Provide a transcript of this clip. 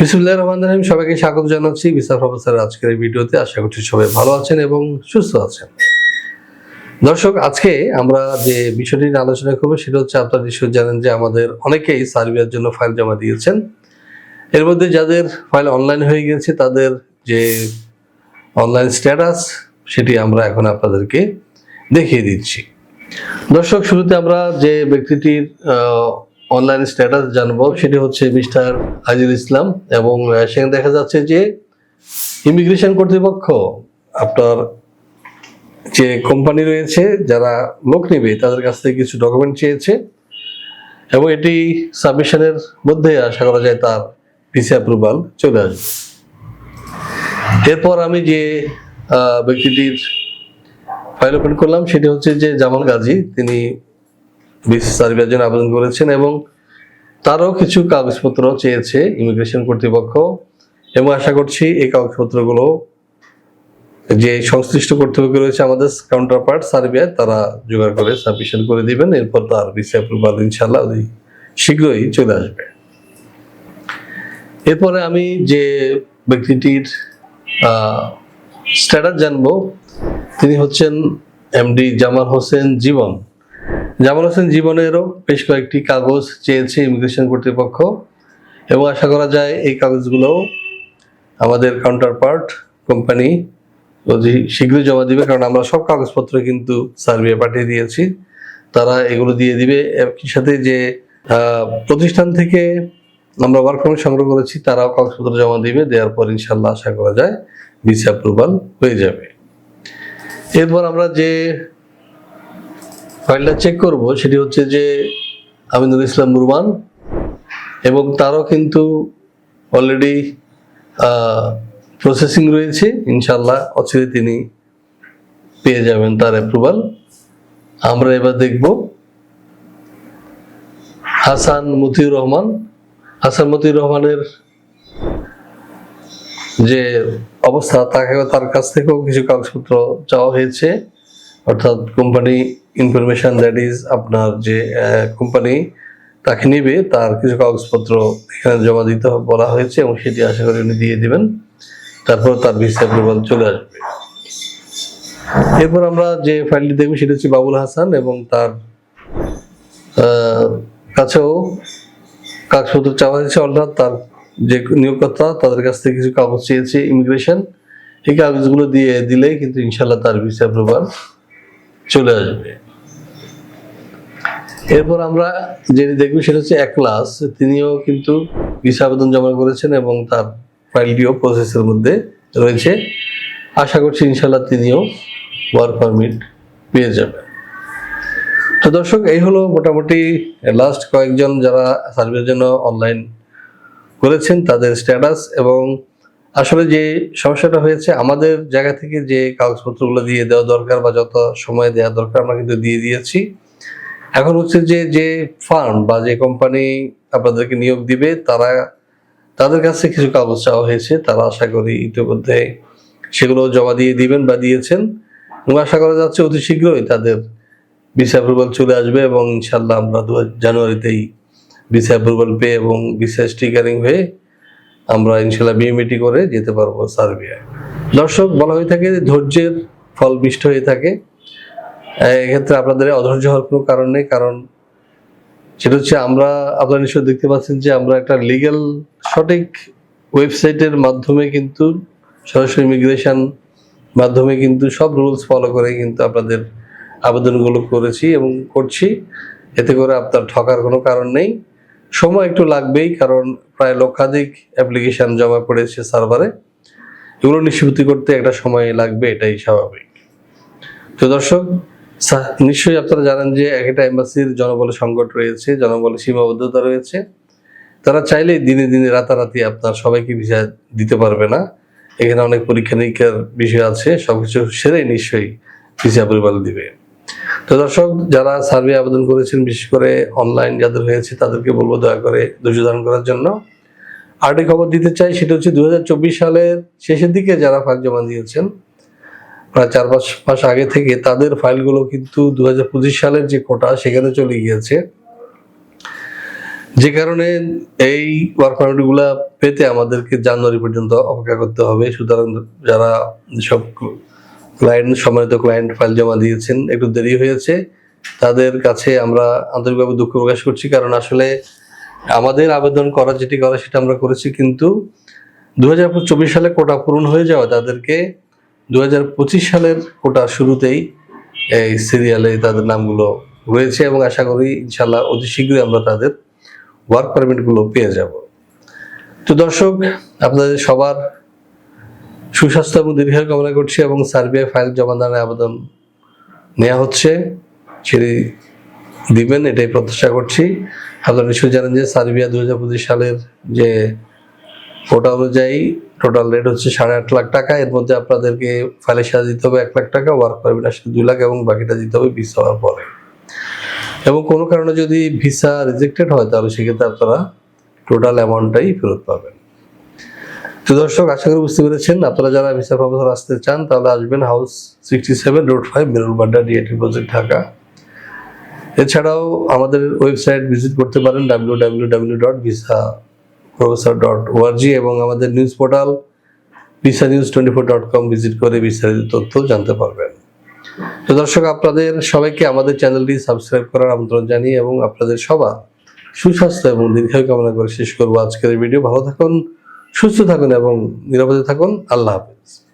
বিসমুল্লাহ রহমান রহিম, সবাইকে স্বাগত জানাচ্ছি ভিসা প্রফেসরের আজকের ভিডিওতে। আশা করছি সবাই ভালো আছেন এবং সুস্থ আছেন। দর্শক, আজকে আমরা যে বিষয়টি নিয়ে আলোচনা করব, সেটা হচ্ছে আপনারা নিশ্চয়ই জানেন যে আমাদের অনেকেই সার্বিয়ার জন্য ফাইল জমা দিয়েছেন। এর মধ্যে যাদের ফাইল অনলাইন হয়ে গেছে তাদের যে অনলাইন স্ট্যাটাস, সেটি আমরা এখন আপনাদেরকে দেখিয়ে দিচ্ছি। দর্শক, শুরুতে আমরা যে ব্যক্তিটির অনলাইন স্ট্যাটাস জানব, সেটি হচ্ছে মিস্টার আজিল ইসলাম এবং সেখানে দেখা যাচ্ছে যে ইমিগ্রেশন কর্তৃপক্ষ আপনার যে কোম্পানি রয়েছে, যারা লোক নেবে, তাদের কাছ থেকে কিছু ডকুমেন্ট চেয়েছে এবং এটি সাবমিশনের মধ্যে আশা করা যায় তার ভিসা অ্যাপ্রুভাল চলে আসবে। এরপর আমি যে ব্যক্তিটির ফাইল ওপেন করলাম, সেটি হচ্ছে যে জামাল গাজী, তিনি বিসিএস সার্ভিসের জন্য আবেদন করেছেন এবং তারও কিছু কাগজপত্র চেয়েছে ইমিগ্রেশন কর্তৃপক্ষ এবং আশা করছি এই কাগজপত্রগুলো যে সংশ্লিষ্ট কর্তৃপক্ষ রয়েছে আমাদের কাউন্টার পার্ট সার্বিয়ায়, তারা জোগাড় করে সাবমিশন করে দিবেন। এরপর তার ভিসা অ্যাপ্রুভাল ইনশাল্লাহ শীঘ্রই চলে আসবে। এরপরে আমি যে ব্যক্তিটির স্ট্যাটাস জানব, তিনি হচ্ছেন এমডি জামাল হোসেন জীবন। জামাল হোসেন জীবনেরও বেশ কয়েকটি কাগজ চেয়েছে ইমিগ্রেশন কর্তৃপক্ষ, এবং আশা করা যায় এই কাগজগুলো আমাদের কাউন্টার পার্ট কোম্পানি শীঘ্রই জমা দিবে, কারণ আমরা সব কাগজপত্র কিন্তু সার্ভে পাঠিয়ে দিয়েছি। তারা এগুলো দিয়ে দিবে। একই সাথে যে প্রতিষ্ঠান থেকে আমরা ওয়ার্ক পারমিট সংগ্রহ করেছি, তারাও কাগজপত্র জমা দিবে। দেওয়ার পর ইনশাল্লাহ আশা করা যায় ভিসা অ্যাপ্রুভাল হয়ে যাবে। এরপর আমরা যে ফাইলটা চেক করব, সেটি হচ্ছে যে আমিনুল ইসলাম রুমান এবং তারও কিন্তু অলরেডি প্রসেসিং রয়েছে। ইনশাল্লাহ অচিরে তিনি পেয়ে যাবেন তার অ্যাপ্রুভাল আমরা এবার দেখব হাসান মতিউর রহমান। হাসান মতিউর রহমানের যে অবস্থা, তাকে তার কাছ থেকেও কিছু কাগজপত্র চাওয়া হয়েছে। অর্থাৎ কোম্পানি ইনফরমেশন দ্যাট ইজ আপনার যে কোম্পানি তাকে নিবে, তার কিছু কাগজপত্র এখানে জমা দিতে বলা হয়েছে এবং সেটি আশা করি উনি দিয়ে দিবেন। তারপর তার ভিসা অ্যাপ্রুভাল চলে আসবে। এরপর আমরা যে ফাইলটি দেখব, সেটা হচ্ছে বাবুল হাসান এবং তার কাছেও কাগজপত্র চাওয়া হয়েছে। অর্থাৎ তার যে নিয়োগকর্তা, তাদের কাছ থেকে কিছু কাগজ চেয়েছে ইমিগ্রেশন এই কাগজগুলো দিয়ে দিলেই কিন্তু ইনশাল্লাহ তার ভিসা অ্যাপ্রুভাল চলে আসবে। এরপর আমরা যেটি দেখব সেটা হচ্ছে এক ক্লাস, তিনিও কিন্তু ভিসা আবেদন জমা করেছেন এবং তার ফাইলটিও প্রসেসের মধ্যে রয়েছে। আশা করছি ইনশাল্লাহ তিনিও ওয়ার্ক পারমিট পেয়ে যাবেন। তো দর্শক, এই হলো মোটামুটি লাস্ট কয়েকজন যারা সার্ভের জন্য অনলাইন করেছেন, তাদের স্ট্যাটাস এবং আসলে যে সমস্যাটা হয়েছে, আমাদের জায়গা থেকে যে কাগজপত্রগুলো দিয়ে দেওয়া দরকার বা যত সময় দেওয়া দরকার, আমরা কিন্তু দিয়ে দিয়েছি। এখন হচ্ছে যে যে ফার্ম বা যে কোম্পানি আপনাদেরকে নিয়োগ দিবে, তারা, তাদের কাছে কিছু কাগজ চাওয়া হয়েছে, তারা আশা করি ইতিমধ্যে সেগুলো জমা দিয়ে দিবেন বা দিয়েছেন। এবং আশা করা যাচ্ছে অতি শীঘ্রই তাদের ভিসা অ্যাপ্রুভাল চলে আসবে এবং ইনশাল্লাহ আমরা দু, জানুয়ারিতেই ভিসা অ্যাপ্রুভাল পেয়ে এবং ভিসা স্টিকারিং হয়ে আমরা ইনশাল্লাহ বিএমএটি করে যেতে পারব সার্বিয়ায়। দর্শক, বলা হয়ে থাকে যে ধৈর্যের ফল মিষ্ট হয়ে থাকে। এক্ষেত্রে আপনাদের অধৈর্য হওয়ার কোনো কারণ নেই, কারণ সেটা হচ্ছে আমরা, আপনারা নিশ্চয় দেখতে পাচ্ছেন যে আমরা একটা লিগ্যাল সঠিক ওয়েবসাইটের মাধ্যমে কিন্তু সরাসরি ইমিগ্রেশন মাধ্যমে কিন্তু সব রুলস ফলো করে কিন্তু আপনাদের আবেদনগুলো করেছি এবং করছি। এতে করে আপনার ঠকার কোনো কারণ নেই। সময় একটু লাগবেই, কারণ প্রায় লক্ষাধিক অ্যাপ্লিকেশন জমা পড়েছে সার্ভারে এগুলো নিষ্পত্তি করতে একটা সময় লাগবে, এটাই স্বাভাবিক। তো দর্শক নিশ্চয়ই আপনারা জানেন যে একটা এম্বাসির জনবল সংকট রয়েছে, জনবল সীমাবদ্ধতা রয়েছে। তারা চাইলেই দিনে দিনে, রাতারাতি আপনার সবাইকে ভিসা দিতে পারবে না। এখানে অনেক পরীক্ষা নিরীক্ষার বিষয় আছে, সবকিছু সেরেই নিশ্চয়ই ভিসা অ্যাপ্রুভাল দিবে। তো দর্শক, যারা সার্ভে আবেদন করেছেন, বিশেষ করে অনলাইন যাদের হয়েছে, তাদেরকে বলব দয়া করে ধৈর্য ধারণ করার জন্য। আরেকটি খবর দিতে চাই, সেটা হচ্ছে দু সালের শেষের দিকে যারা ফাইল জমা দিয়েছেন, প্রায় চার পাঁচ মাস আগে থেকে, তাদের ফাইলগুলো কিন্তু দুহাজার পঁচিশ সালের যে কোটা, সেখানে চলে গিয়েছে। যে কারণে এই ওয়ার্ক পারমিটগুলা পেতে আমাদেরকে জানুয়ারি পর্যন্ত অপেক্ষা করতে হবে। সুতরাং যারা সব ক্লায়েন্ট সম্মানিত ক্লায়েন্ট ফাইল জমা দিয়েছেন। একটু দেরি হয়েছে। তাদের কাছে আমরা আন্তরিকভাবে দুঃখ প্রকাশ করছি কারণ আসলে আমাদের আবেদন করা, যেটি করা, সেটা আমরা করেছি কিন্তু দু হাজার চব্বিশ সালে কোটা পূরণ হয়ে যাওয়া তাদেরকে দু হাজার পঁচিশ সালের কোটা শুরুতেই এই সিরিয়ালে তাদের নামগুলো রয়েছে এবং আশা করি ইনশাল্লাহ অতি শীঘ্রই আমরা তাদের ওয়ার্ক পারমিটগুলো পেয়ে যাব। তো দর্শক, আপনাদের সবার সুস্বাস্থ্য এবং দীর্ঘায়ু কামনা করছি এবং সার্বিয়া ফাইল জমা দানের আবেদন নেওয়া হচ্ছে। সেটি দিবেন এটাই প্রত্যাশা করছি। আপনারা নিশ্চয়ই জানেন যে সার্বিয়া দু হাজার পঁচিশ সালের যে কোটা অনুযায়ী টোটাল রেট হচ্ছে সাড়ে আট লাখ টাকা। এর মধ্যে আপনাদেরকে ফাইলের সাথে দিতে হবে এক লাখ টাকা ওয়ার্ক পারমিট আসলে দুই লাখ এবং বাকিটা দিতে হবে ভিসা হওয়ার পরে। এবং কোনো কারণে যদি ভিসা রিজেক্টেড হয় তাহলে সেক্ষেত্রে আপনারা টোটাল অ্যামাউন্টটাই ফেরত পাবেন। তো দর্শক, আশা করি বুঝতে পেরেছেন। আপনারা যারা ভিসা প্রফেসর আসতে চান, তাহলে আসবেন house sixty seven road five Merulbadda DAT project Dhaka এছাড়াও আমাদের ওয়েবসাইট ভিজিট করতে পারেন W W W dot visa professor dot ORG এবং আমাদের news portal visa news twenty four dot com visit করে বিস্তারিত তথ্য জানতে পারবেন। তো দর্শক, আপনাদের সবাইকে আমাদের চ্যানেলটি সাবস্ক্রাইব করার আমন্ত্রণ জানিয়ে এবং আপনাদের সবার সুস্বাস্থ্য এবং দীর্ঘায়ু কামনা করে শেষ করব আজকের ভিডিও ভালো থাকুন সুস্থ থাকুন এবং নিরাপদে থাকুন। আল্লাহ হাফিজ।